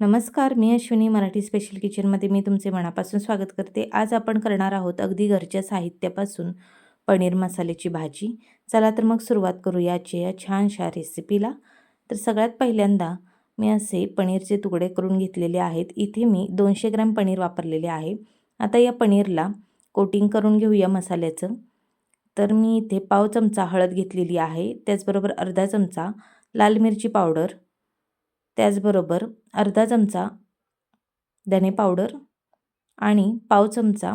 नमस्कार मी अश्विनी मराठी स्पेशल किचनमध्ये मी तुमचे मनापासून स्वागत करते. आज आपण करणार आहोत अगदी घरच्या साहित्यापासून पनीर मसाल्याची भाजी. चला तर मग सुरुवात करूया आजच्या या छानशा रेसिपीला तर सगळ्यात पहिल्यांदा मी असे पनीरचे तुकडे करून घेतलेले आहेत. इथे मी दोनशे ग्रॅम पनीर वापरलेले आहे. आता या पनीरला कोटिंग करून घेऊया मसाल्याचं. तर मी इथे पाव चमचा हळद घेतलेली आहे. त्याचबरोबर अर्धा चमचा लाल मिरची पावडर त्याचबरोबर अर्धा चमचा धने पावडर आणि पाव चमचा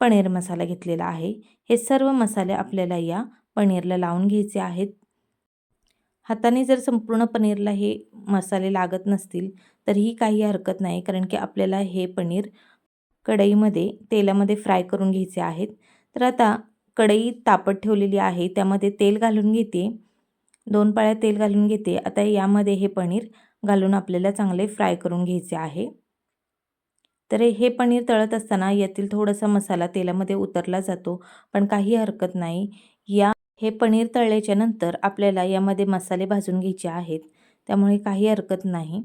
पनीर मसाला घेतलेला आहे. हे सर्व मसाले आपल्याला या पनीरला लावून घ्यायचे आहेत. हाताने जर संपूर्ण पनीरला हे मसाले लागत नसतील तरीही काही हरकत नाही कारण की आपल्याला हे पनीर कढईमध्ये तेलामध्ये फ्राय करून घ्यायचे आहेत. तर आता कढई तापत ठेवलेली आहे त्यामध्ये तेल घालून घेते. दोन पाळ्या तेल घालून घेते. आता यामध्ये हे पनीर घालून आपल्याला चांगले फ्राय करून घ्यायचे आहे. तर हे पनीर तळत असताना यातील थोडासा मसाला तेलामध्ये उतरला जातो पण काही हरकत नाही. या हे पनीर तळल्याच्या नंतर आपल्याला यामध्ये मसाले भाजून घ्यायचे आहेत त्यामुळे काही हरकत नाही.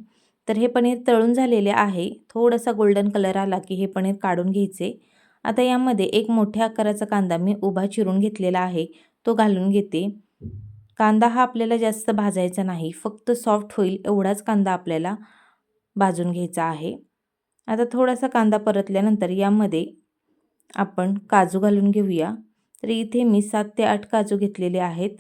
तर हे पनीर तळून झालेले आहे. थोडासा गोल्डन कलर आला की हे पनीर काढून घ्यायचे. आता यामध्ये एक मोठ्या आकाराचा कांदा मी उभा चिरून घेतलेला आहे तो घालून घेते. कांदा हा आपल्याला जास्त भाजायचा नाही. फक्त सॉफ्ट होईल एवढाच कांदा आपल्याला भाजून घ्यायचा आहे. आता थोडासा कांदा परतल्यानंतर यामध्ये आपण काजू घालून घेऊया. तर इथे मी सात ते आठ काजू घेतलेले आहेत.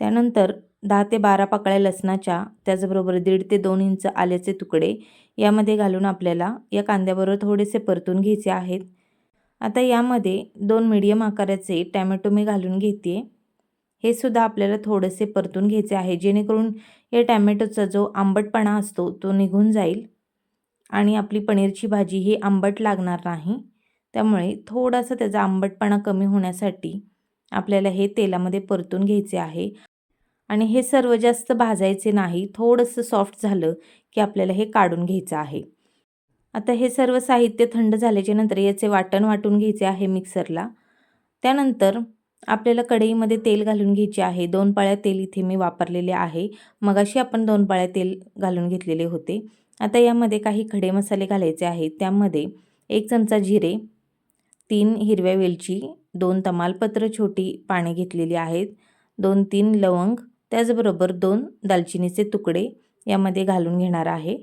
त्यानंतर दहा ते बारा पाकळ्या लसणाच्या त्याचबरोबर दीड ते दोन इंच आल्याचे तुकडे यामध्ये घालून आपल्याला या कांद्याबरोबर थोडेसे परतून घ्यायचे आहेत. आता यामध्ये दोन मीडियम आकाराचे टॅमॅटो मी घालून घेते हे सुद्धा आपल्याला थोडेसे परतून घ्यायचे आहे. जेणेकरून या टॅमॅटोचा जो आंबटपणा असतो तो निघून जाईल आणि आपली पनीरची भाजी ही आंबट लागणार नाही. त्यामुळे थोडासा त्याचा आंबटपणा कमी होण्यासाठी आपल्याला हे तेलामध्ये परतून घ्यायचे आहे. आणि हे सर्व जास्त भाजायचे नाही थोडंसं सॉफ्ट झालं की आपल्याला हे काढून घ्यायचं आहे. आता हे सर्व साहित्य थंड झाल्याच्यानंतर याचे वाटण वाटून घ्यायचे आहे मिक्सरला त्यानंतर आपल्याला कढईमध्ये तेल घालून घ्यायचे आहे. दोन पाळ्या तेल इथे मी वापरलेले आहे. मगाशी आपण दोन पाळ्या तेल घालून घेतलेले होते. आता यामध्ये काही खडे मसाले घालायचे आहेत. त्यामध्ये एक चमचा जिरे तीन हिरव्या वेलची दोन तमालपत्र छोटी पाने घेतलेली आहेत दोन तीन लवंग त्याचबरोबर दोन दालचिनीचे तुकडे यामध्ये घालून घेणार आहे.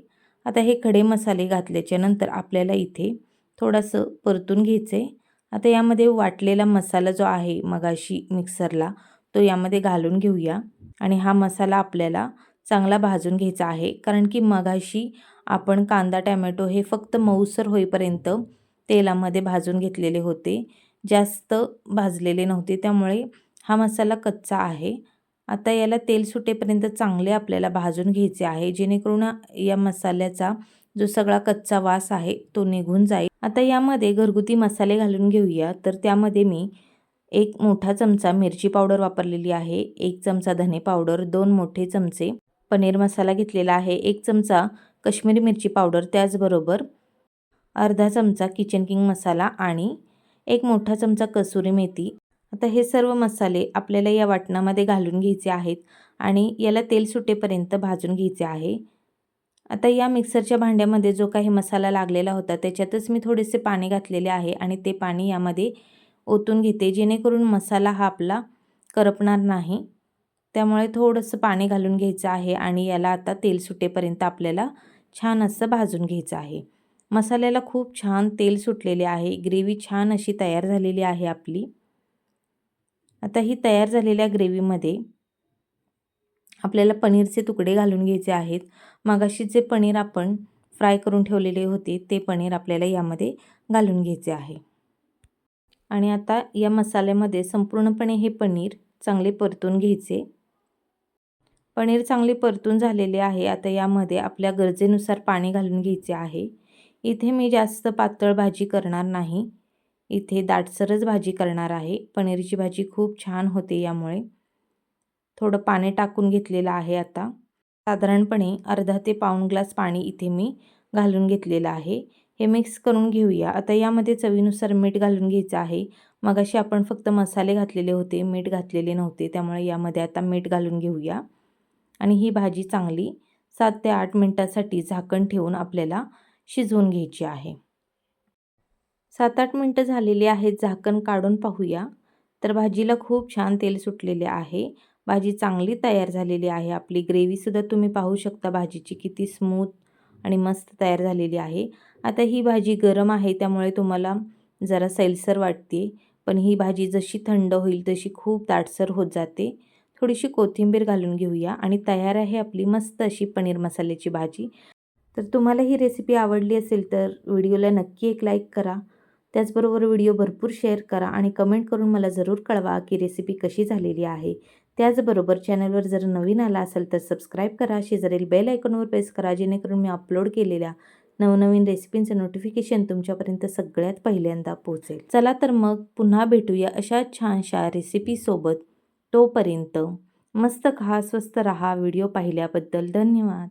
आता हे खडे मसाले घातल्याच्या नंतर आपल्याला इथे थोडंसं परतून घ्यायचं आहे आता यामध्ये वाटलेला मसाला जो आहे मगाशी मिक्सरला तो यामध्ये घालून घेऊया. आणि हा मसाला आपल्याला चांगला भाजून घ्यायचा आहे. कारण की मगाशी आपण कांदा टॅमॅटो हे फक्त मऊसर होईपर्यंत तेलामध्ये भाजून घेतलेले होते. जास्त भाजलेले नव्हते. त्यामुळे हा मसाला कच्चा आहे. आता याला तेल सुटेपर्यंत चांगले आपल्याला भाजून घ्यायचे आहे. जेणेकरून या मसाल्याचा जो सगळा कच्चा वास आहे तो निघून जाईल. आता यामध्ये घरगुती मसाले घालून घेऊया. तर त्यामध्ये मी एक मोठा चमचा मिरची पावडर वापरलेली आहे. एक चमचा धने पावडर दोन मोठे चमचे पनीर मसाला घेतलेला आहे. एक चमचा कश्मीरी मिरची पावडर त्याचबरोबर अर्धा चमचा किचन किंग मसाला आणि एक मोठा चमचा कसुरी मेथी. आता हे सर्व मसाले आपल्याला या वाटणामध्ये घालून घ्यायचे आहेत आणि याला तेल सुटेपर्यंत भाजून घ्यायचे आहे. आता या मिक्सरच्या भांड्यामध्ये जो काही मसाला लागलेला होता त्याच्यातच मी थोडेसे पाणी घातलेले आहे आणि ते पाणी यामध्ये ओतून घेते जेणेकरून मसाला हा आपला करपणार नाही. त्यामुळे थोडंसं पाणी घालून घ्यायचं आहे आणि याला आता तेल सुटेपर्यंत आपल्याला छान असं भाजून घ्यायचं आहे. मसाल्याला खूप छान तेल सुटलेले आहे ग्रेव्ही छान अशी तयार झालेली आहे आपली. आता ही तयार झालेल्या ग्रेव्हीमध्ये आपल्याला पनीरचे तुकडे घालून घ्यायचे आहेत. मागाशी जे पनीर आपण फ्राय करून ठेवलेले होते ते पनीर आपल्याला यामध्ये घालून घ्यायचे आहे. आणि आता या मसाल्यामध्ये संपूर्णपणे हे पनीर चांगले परतून घ्यायचे. पनीर चांगले परतून झालेले आहे. आता यामध्ये आपल्या गरजेनुसार पाणी घालून घ्यायचे आहे. इथे मी जास्त पातळ भाजी करणार नाही. इथे दाटसरच भाजी करणार आहे. पनीरची भाजी खूप छान होते यामुळे. थोडं पाणी टाकून घेतलेलं आहे आता. साधारणपणे अर्धा ते पाऊण ग्लास पाणी इथे मी घालून घेतलेलं आहे. हे मिक्स करून घेऊया. आता यामध्ये चवीनुसार मीठ घालून घ्यायचं आहे. मगाशी आपण फक्त मसाले घातलेले होते मीठ घातलेले नव्हते त्यामुळे यामध्ये आता मीठ घालून घेऊया. आणि ही भाजी चांगली सात ते आठ मिनटासाठी झाकण ठेवून आपल्याला शिजवून घ्यायची आहे. सात आठ मिनटं झालेली आहेत. झाकण काढून पाहूया. तर भाजीला खूप छान तेल सुटलेले आहे. भाजी चांगली तयार झालेली आहे. आपली ग्रेव्हीसुद्धा तुम्ही पाहू शकता भाजीची किती स्मूथ आणि मस्त तयार झालेली आहे. आता ही भाजी गरम आहे त्यामुळे तुम्हाला जरा सैलसर वाटते. पण ही भाजी जशी थंड होईल तशी खूप दाटसर होत जाते. थोडीशी कोथिंबीर घालून घेऊया आणि तयार आहे आपली मस्त अशी पनीर मसाल्याची भाजी. तर तुम्हाला ही रेसिपी आवडली असेल तर व्हिडिओला नक्की एक लाईक करा. त्याचबरोबर व्हिडिओ भरपूर शेअर करा आणि कमेंट करून मला जरूर कळवा की रेसिपी कशी झालेली आहे. त्याचबरोबर चॅनलवर जर नवीन आला असेल तर सबस्क्राईब करा. शेजारील बेल आयकॉनवर प्रेस करा जेणेकरून मी अपलोड केलेल्या नवनवीन रेसिपींचं नोटिफिकेशन तुमच्यापर्यंत सगळ्यात पहिल्यांदा पोहोचेल. चला तर मग पुन्हा भेटूया अशा छानशा रेसिपीसोबत तोपर्यंत मस्त खा स्वस्त रहा. व्हिडिओ पाहिल्याबद्दल धन्यवाद.